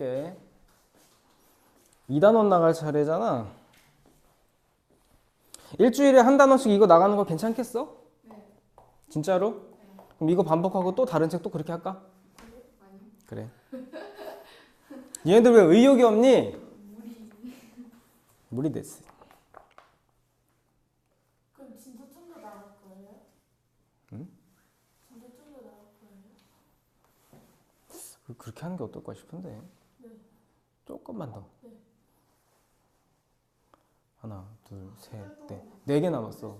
할게. 2단원 나갈 차례잖아. 일주일에 한 단원씩 이거 나가는 거 괜찮겠어? 진짜로? 그럼 이거 반복하고 또 다른 책 또 그렇게 할까? 그래. 얘네들 왜 의욕이 없니? 무리 됐어. 그럼 진짜 좀더 나갈 거예요? 응? 진짜 좀더 나갈 거예요? 그- 그렇게 하는 게 어떨까 싶은데. 네. 조금만 더. 네. 하나, 둘, 셋, 넷. 네 개 남았어.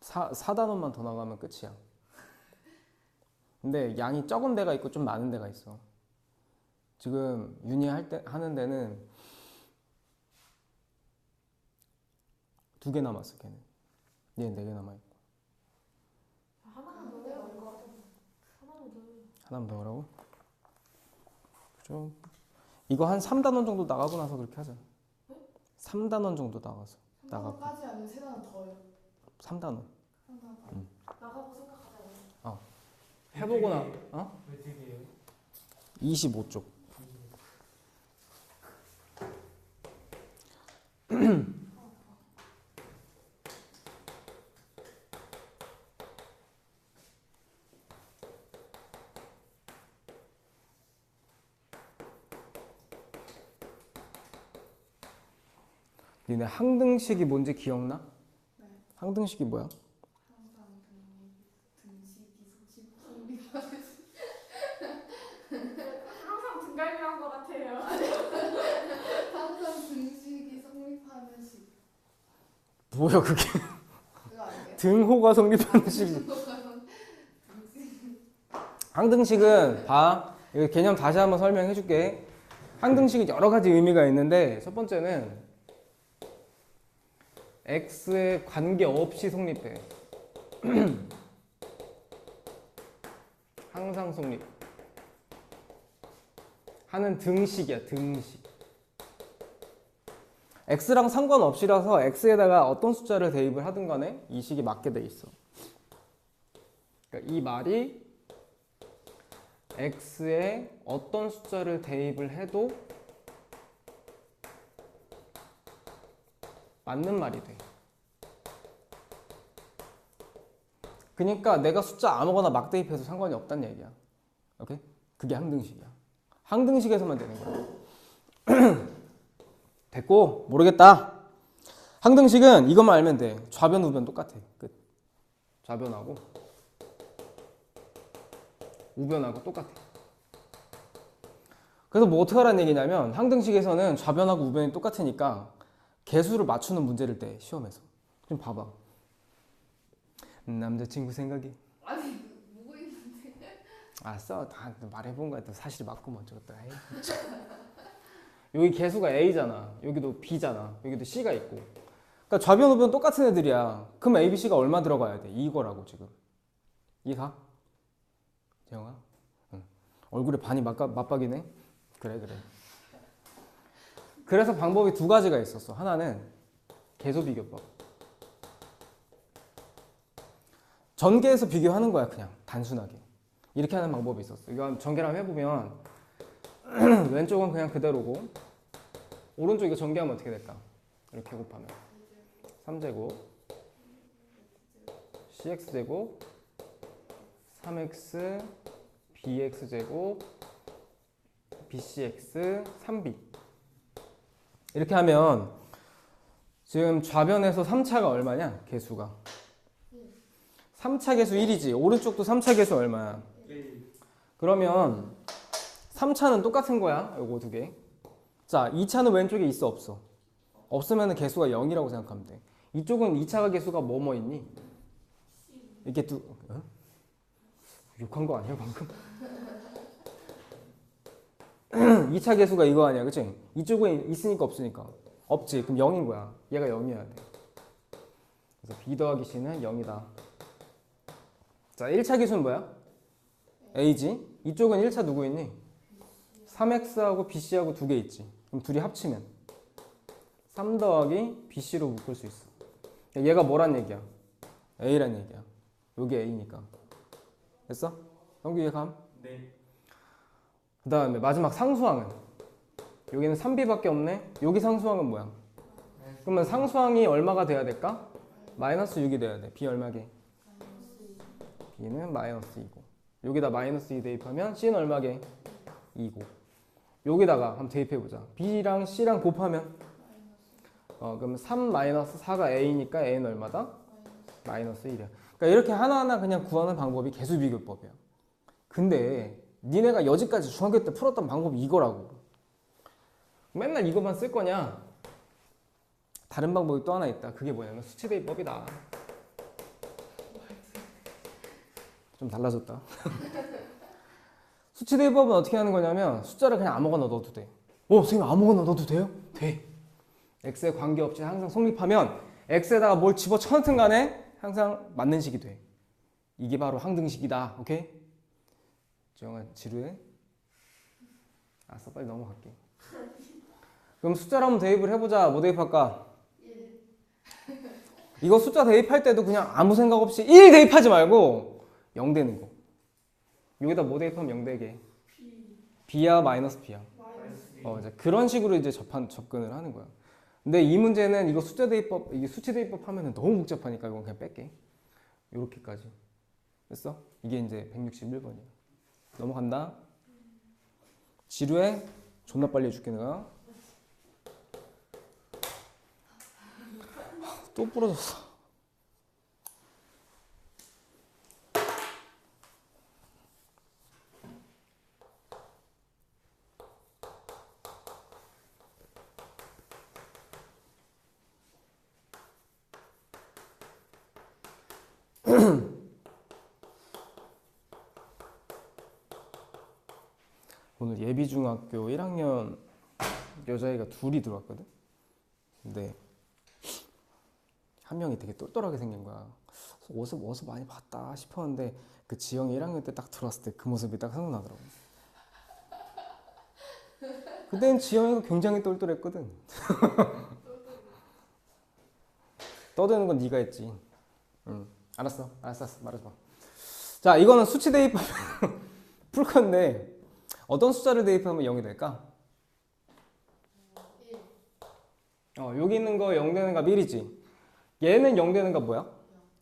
사, 4단원만 더 나가면 끝이야. 근데 양이 적은 데가 있고 좀 많은 데가 있어. 지금 윤희 할 때, 하는 데는 두 개 남았어, 걔는. 얘네개 남아있고. 하나만 더. 하나만 더 하라고? 좀 이거 한 3단원 정도 나가고 나서 그렇게 하자. 3단원 정도 나가서 나가고 3단원까지 아니면 3단원 더요. 3단원 3단원. 나가고 생각하자고. 해보고 나 어? 몇 책이에요? 25쪽 니네 항등식이 뭔지 기억나? 네. 항등식이 뭐야? 항상 등갈비한 것 같아요. 항상 등식이 성립하는 식. 뭐야 그게 그거 아니에요? 등호가 성립하는 식 항등식은 봐 이거 개념 다시 한번 설명해 줄게 항등식은 여러 가지 의미가 있는데 첫 번째는 x에 관계없이 성립해. 항상 성립. 하는 등식이야 등식. X랑 상관없이라서 x에다가 어떤 숫자를 대입을 하든 간에 이 식이 맞게 돼 있어. 그러니까 이 말이 x에 어떤 숫자를 대입을 해도 맞는 말이 돼. 그러니까 내가 숫자 아무거나 막 대입해도 상관이 없다는 얘기야. 오케이? 그게 항등식이야. 항등식에서만 되는 거야. 됐고 모르겠다. 항등식은 이것만 알면 돼. 좌변 우변 똑같아. 끝. 좌변하고 우변하고 똑같아. 그래서 뭐 어떻게 하라는 얘기냐면 항등식에서는 좌변하고 우변이 똑같으니까 개수를 맞추는 문제를 때 시험에서 좀 봐봐. 남자친구 생각이 아니, 뭐고 있는데? 아써 다 말해본 거야. 또 사실 맞고 에이, 참. 여기 개수가 A잖아. 여기도 B잖아. 여기도 C가 있고. 그러니까 좌변 우변 똑같은 애들이야. 그럼 A, B, C가 얼마 들어가야 돼? 이거라고 지금. 이해가? 재영아? 응. 얼굴에 반이 맞가, 맞박이네? 그래 그래. 그래서 방법이 두 가지가 있었어. 하나는 개수 비교법. 전개해서 비교하는 거야 그냥 단순하게. 이렇게 하는 방법이 있었어. 전개를 한번 해보면 왼쪽은 그냥 그대로고 오른쪽 이거 전개하면 어떻게 될까? 이렇게 곱하면 3제곱 cx제곱 3x bx제곱 bcx 3b 이렇게 하면 지금 좌변에서 3차가 얼마냐? 개수가 3차 개수 1이지 오른쪽도 3차 개수 얼마야? 그러면 3차는 똑같은 거야. 요거 두 개. 자, 2차는 왼쪽에 있어 없어? 없으면 개수가 0이라고 생각하면 돼. 이쪽은 2차가 개수가 뭐뭐 있니? 이렇게 두 어? 욕한 거 아니야 방금? 2차 개수가 이거 아니야, 그치? 이쪽은 있으니까 없으니까 없지. 그럼 0인 거야. 얘가 0이어야 돼. 그래서 B 더하기 C는 0이다. 자, 1차 기수는 뭐야? A지. 이쪽은 1차 누구 있니? 3X하고 BC하고 두 개 있지. 그럼 둘이 합치면 3 더하기 BC로 묶을 수 있어. 얘가 뭐란 얘기야? A란 얘기야. 여기 A니까. 됐어? 형규 이해감? 네. 그 다음에 마지막 상수항은 여기는 3b밖에 없네 여기 상수항은 뭐야? 그러면 상수항이 얼마가 돼야 될까? 마이너스 6이 돼야 돼 b 얼마게? b는 마이너스 2고 여기다 마이너스 2 대입하면 c는 얼마게? 2고 여기다가 한번 대입해보자 b랑 c랑 곱하면 어 그럼 3 마이너스 4가 a니까 a는 얼마다? 마이너스 1이야 그러니까 이렇게 하나하나 그냥 구하는 방법이 개수비교법이야 근데 니네가 여지까지 중학교 때 풀었던 방법이 이거라고. 맨날 이것만 쓸 거냐? 다른 방법이 또 하나 있다. 그게 뭐냐면 수치대입법이다. 좀 달라졌다. 수치대입법은 어떻게 하는 거냐면 숫자를 그냥 아무거나 넣어도 돼. 어? 선생님 아무거나 넣어도 돼요? 돼. X에 관계없이 항상 성립하면 x에다가 뭘 집어넣든 간에 항상 맞는 식이 돼. 이게 바로 항등식이다. 오케이? 지영아 지루해? 알았어 빨리 넘어갈게. 그럼 숫자를 한번 대입을 해보자 뭐 대입할까? 이거 숫자 대입할 때도 그냥 아무 생각 없이 1 대입하지 말고 0 되는 거. 여기다 뭐 대입하면 0 되게. B야 마이너스 b야? 어, 이제 그런 식으로 이제 접한, 접근을 하는 거야. 근데 이 문제는 이거 숫자 대입법 이게 수치 대입법 하면은 너무 복잡하니까 이건 그냥 뺄게. 요렇게까지. 됐어? 이게 이제 161번이야 넘어간다. 지루해? 존나 빨리 해줄게 내가. 또 부러졌어 오늘 예비중학교 1학년 여자애가 둘이 들어왔거든. 근데 한 명이 되게 똘똘하게 생긴 거야. 어디서 어디서 많이 봤다 싶었는데 그 지영이 1학년 때 딱 들어왔을 때 그 모습이 딱 생각나더라고. 그땐 지영이가 굉장히 똘똘했거든. 떠드는 건 네가 했지. 응, 알았어, 알았어, 마. 자, 이거는 수치 대입 풀 건데 어떤 숫자를 대입하면 0이 될까? 어, 여기 있는 거 0 되는 값 1이지. 얘는 0 되는 값 뭐야?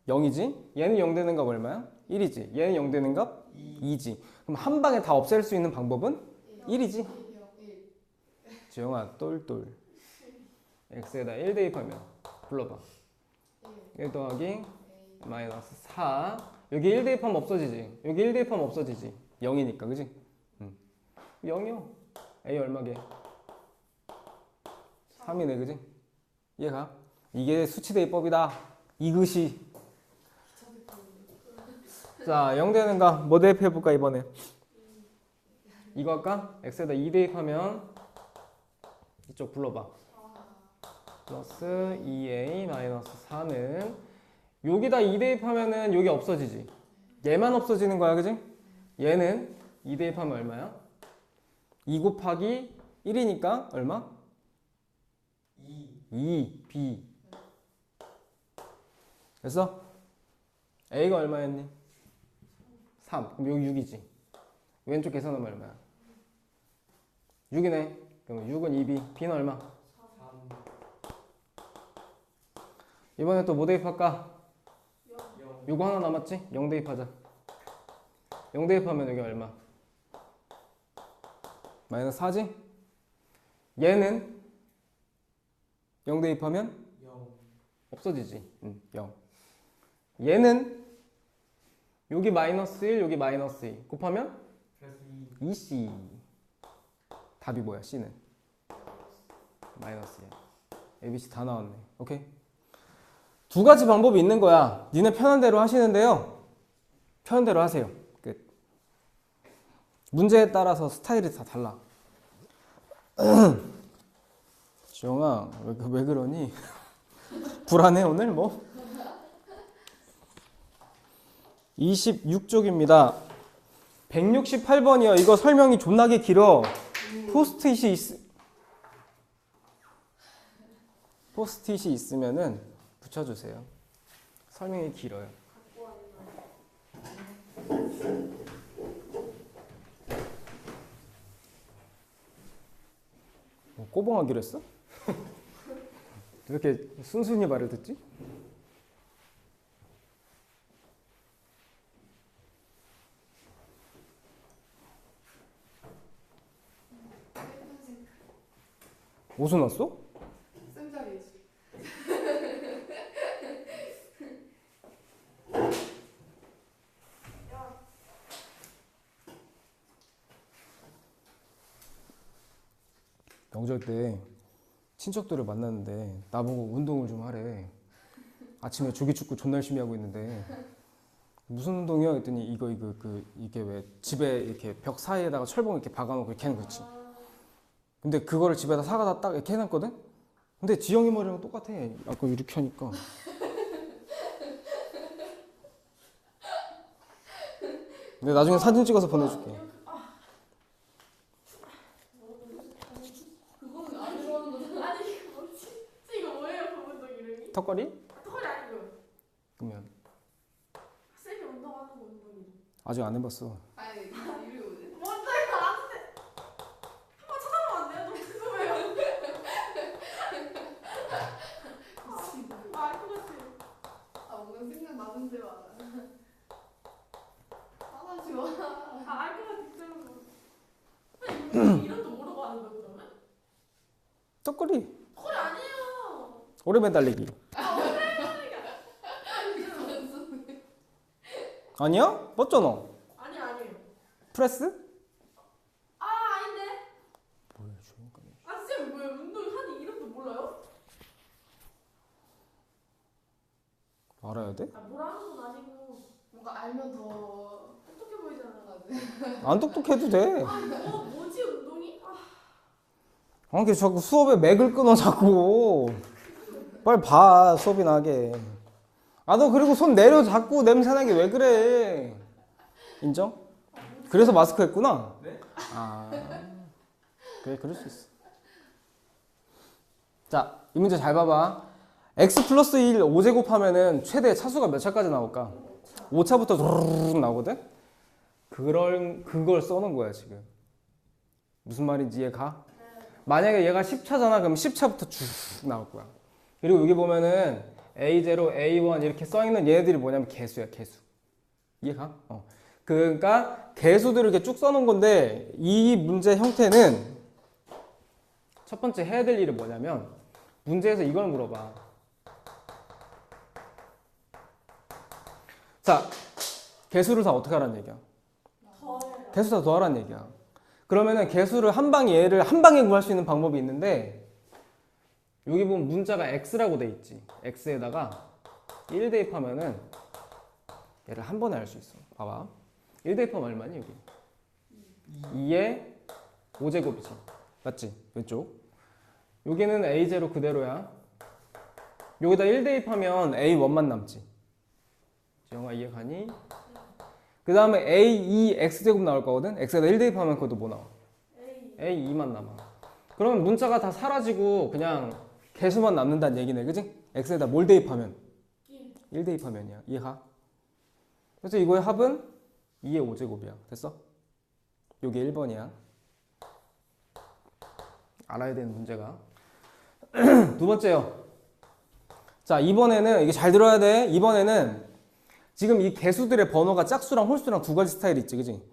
0이지. 얘는 0 되는 값 얼마야? 1이지. 얘는 0 되는 값 2 지. 그럼 한 방에 다 없앨 수 있는 방법은 1 이지. 지영아, 똘똘. x에다 1 대입하면 불러봐. 1 더하기 마이너스 4. 여기 1 대입하면 없어지지. 여기 1 대입하면 없어지지. 0이니까, 그지? 0이요. A 얼마게? 3이네, 그지? 이해가? 이게 수치대입법이다. 이것이. 자, 0 되는 거, 뭐 대입해볼까, 이번에? 이거 할까? x에다 2 대입하면 이쪽 불러봐. 플러스 2a 마이너스 4는 여기다 2 대입하면은 여기 없어지지. 얘만 없어지는 거야, 그지? 얘는 2 대입하면 얼마야? 2 곱하기 1이니까 얼마? 2. B. 그래서 A가 얼마였니? 3. 그럼 여기 6이지. 왼쪽 계산하면 얼마야? 6이네. 그럼 6은 2B. B는 얼마? 이번에 또 뭐 대입할까? 요거 하나 남았지? 0 대입하자. 0 대입하면 여기 얼마? 마이너스 4지? 얘는 0 대입하면 없어지지. 응, 0. 얘는 여기 마이너스 1, 여기 마이너스 2 곱하면 2c. 답이 뭐야? c는 마이너스 1. ABC 다 나왔네. 오케이? 두 가지 방법이 있는 거야. 니네 편한 대로 하시는데요. 편한 대로 하세요. 끝. 문제에 따라서 스타일이 다 달라. 지영아, 왜, 왜 그러니? 불안해, 오늘 뭐? 26쪽입니다. 168번이요. 이거 설명이 존나게 길어. 포스트잇이 있... 포스트잇이 있으면은 붙여주세요. 설명이 길어요. 꼬봉하기로 했어? 왜 이렇게 순순히 말을 듣지? 옷은 왔어? 명절 때 친척들을 만났는데 나보고 운동을 좀 하래. 아침에 조기축구 존나 열심히 하고 있는데 무슨 운동이야? 했더니 이거 이거 그 이게 왜 집에 이렇게 벽 사이에다가 철봉 이렇게 박아놓고 이렇게 하는 거 있지. 근데 그거를 집에다 사가다 딱 이렇게 해놨거든. 근데 지영이 머리랑 똑같아. 아까 이렇게 하니까. 근데 나중에 사진 찍어서 보내줄게. 그거는 안 좋아하는 거잖아. 아니 이거 뭐지? 이거 뭐예요 그 운동 이름이? 턱걸이? 털이 아니고 그러면 쌤이 운동하는 거 운동이. 아직 안 해봤어. 아니 이리 오네. 먼저 이거 나한테 한번 찾아보면 안 돼요? 너무 궁금해요. 아, 알것 같아요. 아 뭔가 생각 나는데. 아, 알 것 같아. 쌤은 이름도 모르고 하는 거 그러면? 턱걸이. 털이 아니에요. 오래 매달리기. 아니야? 맞잖아. 아니 아니에요. 프레스? 아 아닌데. 뭐야, 아쌤 뭐예요? 운동 하는 이름도 몰라요? 알아야 돼? 아 뭐라는 건 아니고 뭔가 알면 더 똑똑해 보이잖아. 하지. 안 똑똑해도 돼. 아 뭐, 뭐지 운동이? 아 아, 걔 자꾸 수업에 맥을 끊어, 자꾸. 빨리 봐, 수업이 나게. 아, 너 그리고 손 내려 자꾸 냄새나게 왜 그래? 인정? 그래서 마스크 했구나? 네? 아, 그래, 그럴 수 있어. 자, 이 문제 잘 봐봐. x 플러스 1 5제곱 하면은 최대 차수가 몇 차까지 나올까? 5차부터 르르르 나오거든? 그걸, 그걸 써놓은 거야, 지금. 무슨 말인지 이해 가? 만약에 얘가 10차잖아. 그럼 10차부터 쭉 나올 거야. 그리고 여기 보면은 A0, A1 이렇게 써 있는 얘네들이 뭐냐면 개수야, 개수. 이해가? 어. 그러니까 개수들을 이렇게 쭉 써놓은 건데 이 문제 형태는 첫 번째 해야 될 일이 뭐냐면 문제에서 이걸 물어봐. 자, 개수를 다 어떻게 하라는 얘기야? 더 개수 다 더하라는 얘기야. 그러면은 개수를 한 방에 얘를 한 방에 구할 수 있는 방법이 있는데 여기 보면 문자가 x라고 돼 있지. x에다가 1 대입하면은 얘를 한 번에 알 수 있어. 봐봐. 1 대입하면 얼마니 여기? 2에 5제곱이지. 맞지? 왼쪽. 여기는 a0 그대로야. 여기다 1 대입하면 a1만 남지. 지영아 이해가니? 그 다음에 a2 x제곱 나올 거거든? x에다 1 대입하면 그것도 뭐 나와? A a2만 남아. 그러면 문자가 다 사라지고 그냥 개수만 남는다는 얘기네, 그지? x에다 뭘 대입하면? 1 1 대입하면이야. 이해가? 그래서 이거의 합은 2의 5제곱이야. 됐어? 요게 1번이야. 알아야 되는 문제가. 두 번째요. 자, 이번에는 이게 잘 들어야 돼. 이번에는 지금 이 개수들의 번호가 짝수랑 홀수랑 두 가지 스타일이 있지, 그지?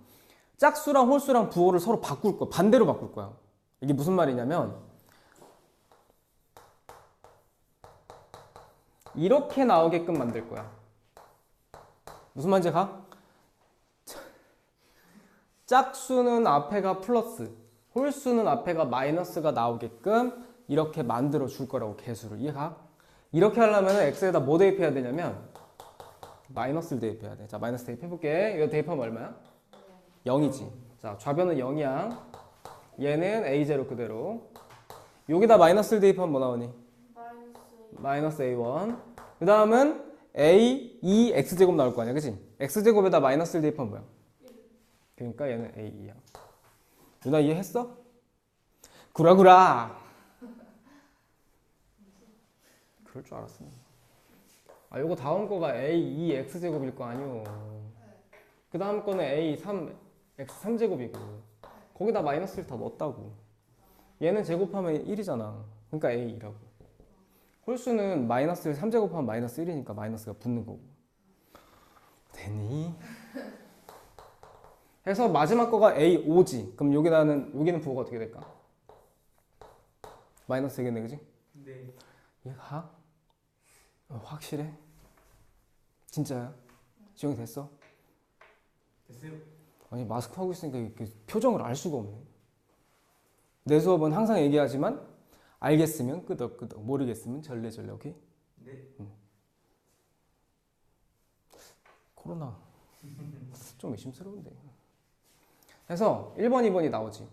짝수랑 홀수랑 부호를 서로 바꿀 거야. 반대로 바꿀 거야. 이게 무슨 말이냐면 이렇게 나오게끔 만들 거야. 무슨 말인지 가? 짝수는 앞에가 플러스, 홀수는 앞에가 마이너스가 나오게끔 이렇게 만들어 줄 거라고 개수를 이해가? 이렇게 하려면 x에다 뭐 대입해야 되냐면 마이너스를 대입해야 돼. 자, 마이너스 대입해 볼게. 이거 대입하면 얼마야? 0이지. 자, 좌변은 0이야. 얘는 a0 그대로. 여기다 마이너스를 대입하면 뭐 나오니? 마이너스 A 마이너스 a1. 그 다음은 a 2 x제곱 나올 거 아니야, 그치? x제곱에다 마이너스를 대입하면 뭐야? 그러니까 얘는 a2야. 누나 이해했어? 구라구라. 그럴 줄 알았어. 아, 요거 다음 거가 a 2 x제곱일 거 아니오. 그 다음 거는 a 3 x 3제곱이고 거기다 마이너스를 다 넣었다고. 얘는 제곱하면 1이잖아. 그러니까 A라고. 홀수는 마이너스를 3제곱하면 마이너스 1이니까 마이너스가 붙는 거고. 되니? 해서 마지막 거가 A5지. 그럼 여기다는 여기는 부호가 어떻게 될까? 마이너스 되겠네, 그지? 네. 얘가 어, 확실해? 진짜야? 지영이 됐어? 됐어요? 아니 마스크 하고 있으니까 표정을 알 수가 없네. 내 수업은 항상 얘기하지만 알겠으면 끄덕끄덕, 모르겠으면 절레절레, 오케이? 네. 코로나 좀 의심스러운데. 해서 1번, 2번이 나오지.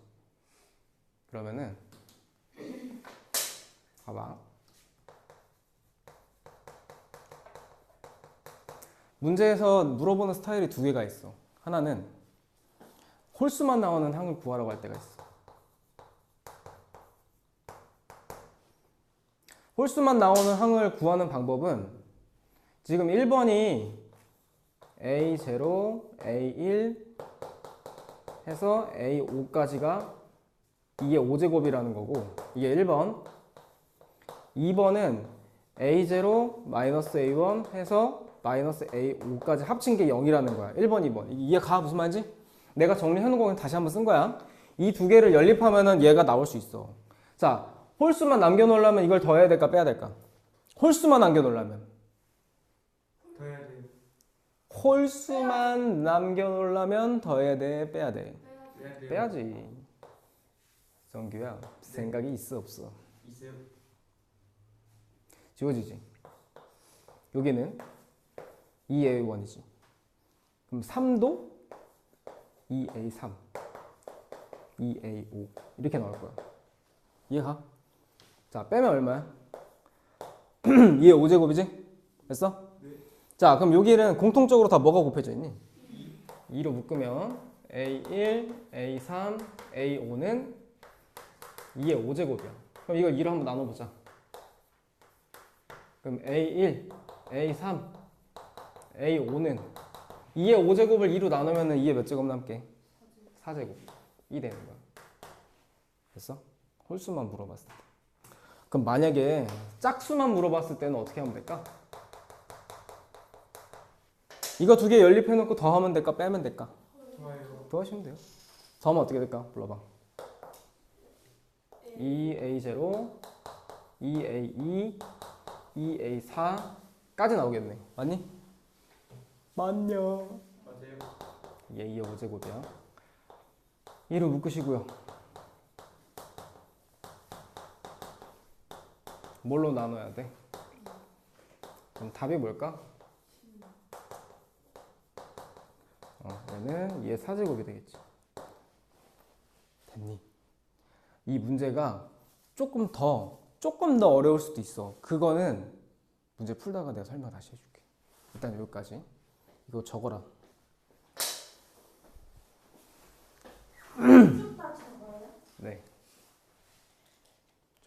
그러면은 봐봐. 문제에서 물어보는 스타일이 두 개가 있어. 하나는 홀수만 나오는 항을 구하라고 할 때가 있어. 홀수만 나오는 항을 구하는 방법은 지금 1번이 A0, A1 해서 A5까지가 이게 5제곱이라는 거고 이게 1번. 2번은 A0 마이너스 A1 해서 마이너스 A5까지 합친 게 0이라는 거야. 1번, 2번. 이해가 무슨 말인지? 내가 정리해놓은 거 다시 한번 쓴 거야. 이 두 개를 연립하면 은 얘가 나올 수 있어. 자 홀수만 남겨놓으려면 이걸 더해야 될까 빼야 될까? 홀수만 남겨놓으려면 더 해야 돼요. 홀수만 남겨놓으려면 더해야 돼 빼야 돼 빼야 돼요. 빼야지 성규야 생각이 있어 없어 있어요. 지워지지 여기는 2A1이지 그럼 3도 2A3 2A5 이렇게 나올 거야 이해가? 자 빼면 얼마야? 2의 5제곱이지? 됐어? 네. 자 그럼 여기는 공통적으로 다 뭐가 곱해져 있니? 2 로 묶으면 A1, A3, A5는 2의 5제곱이야 그럼 이거 2로 한번 나눠보자 그럼 A1, A3, A5는 2의 5제곱을 2로 나누면 2의 몇 제곱 남게? 4제곱. 2 되는 거야. 됐어? 홀수만 물어봤을 때. 그럼 만약에 짝수만 물어봤을 때는 어떻게 하면 될까? 이거 두 개 연립해놓고 더하면 될까? 빼면 될까? 더하시면 돼요. 더하면 어떻게 될까? 불러봐. 2A0, 2A2, 2A4까지 나오겠네. 맞니? 맞냐? 맞아요. 얘 2의 5제곱이야. 2로 묶으시고요. 뭘로 나눠야 돼? 그럼 답이 뭘까? 어, 얘는 2의 4제곱이 되겠지. 됐니? 이 문제가 조금 더, 조금 더 어려울 수도 있어. 그거는 문제 풀다가 내가 설명 다시 해줄게. 일단 여기까지. 이거 적어라. 네.